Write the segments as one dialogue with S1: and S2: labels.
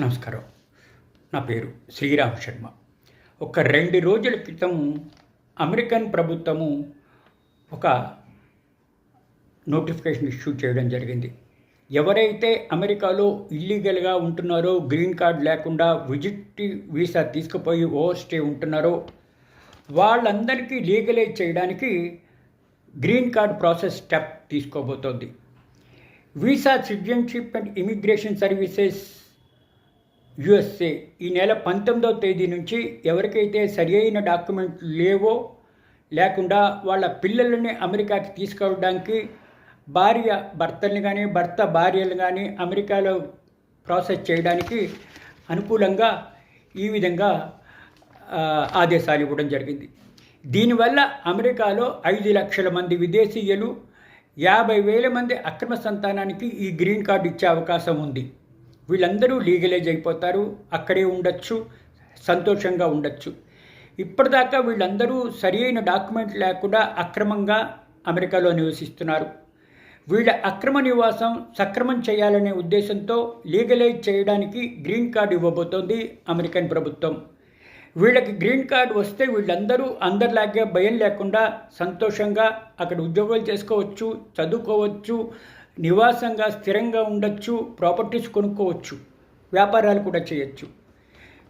S1: నమస్కారం. నా పేరు శ్రీరామ్ శర్మ. ఒక రెండు రోజుల క్రితం అమెరికన్ ప్రభుత్వము ఒక నోటిఫికేషన్ ఇష్యూ చేయడం జరిగింది. ఎవరైతే అమెరికాలో ఇల్లీగల్గా ఉంటున్నారో గ్రీన్ కార్డ్ లేకుండా విజిట్ వీసా తీసుకుపోయి ఓవర్ స్టే ఉంటున్నారో వాళ్ళందరికీ లీగలైజ్ చేయడానికి green card process step తీసుకోబోతోంది. Visa citizenship and immigration services USA. ఈ నెల పంతొమ్మిదవ తేదీ నుంచి ఎవరికైతే సరి అయిన డాక్యుమెంట్లు లేవో లేకుండా వాళ్ళ పిల్లల్ని అమెరికాకి తీసుకెళ్ళడానికి భార్య భర్తల్ని కానీ భర్త భార్యలు కానీ అమెరికాలో ప్రాసెస్ చేయడానికి అనుకూలంగా ఈ విధంగా ఆదేశాలు ఇవ్వడం జరిగింది. దీనివల్ల అమెరికాలో ఐదు లక్షల మంది విదేశీయులు యాభై వేల మంది అక్రమ సంతానానికి ఈ గ్రీన్ కార్డు ఇచ్చే అవకాశం ఉంది. వీళ్ళందరూ లీగలైజ్ అయిపోతారు అక్కడే ఉండొచ్చు సంతోషంగా ఉండొచ్చు. ఇప్పటిదాకా వీళ్ళందరూ సరి అయిన డాక్యుమెంట్ లేకుండా అక్రమంగా అమెరికాలో నివసిస్తున్నారు. వీళ్ళ అక్రమ నివాసం సక్రమం చేయాలనే ఉద్దేశంతో లీగలైజ్ చేయడానికి గ్రీన్ కార్డు ఇవ్వబోతోంది అమెరికన్ ప్రభుత్వం. వీళ్ళకి గ్రీన్ కార్డు వస్తే వీళ్ళందరూ అందరిలాగే భయం లేకుండా సంతోషంగా అక్కడ ఉద్యోగాలు చేసుకోవచ్చు చదువుకోవచ్చు నివాసంగా స్థిరంగా ఉండొచ్చు ప్రాపర్టీస్ కొనుక్కోవచ్చు వ్యాపారాలు కూడా చేయొచ్చు.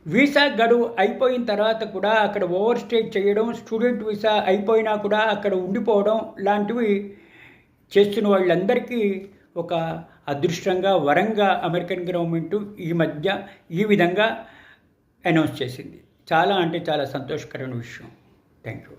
S1: వీసా గడువు అయిపోయిన తర్వాత కూడా అక్కడ ఓవర్ స్టే చేయడం స్టూడెంట్ వీసా అయిపోయినా కూడా అక్కడ ఉండిపోవడం లాంటివి చేస్తున్న వాళ్ళందరికీ ఒక అదృష్టంగా వరంగా అమెరికన్ గవర్నమెంట్ ఈ మధ్య ఈ విధంగా అనౌన్స్ చేసింది. చాలా అంటే చాలా సంతోషకరమైన విషయం. Thank you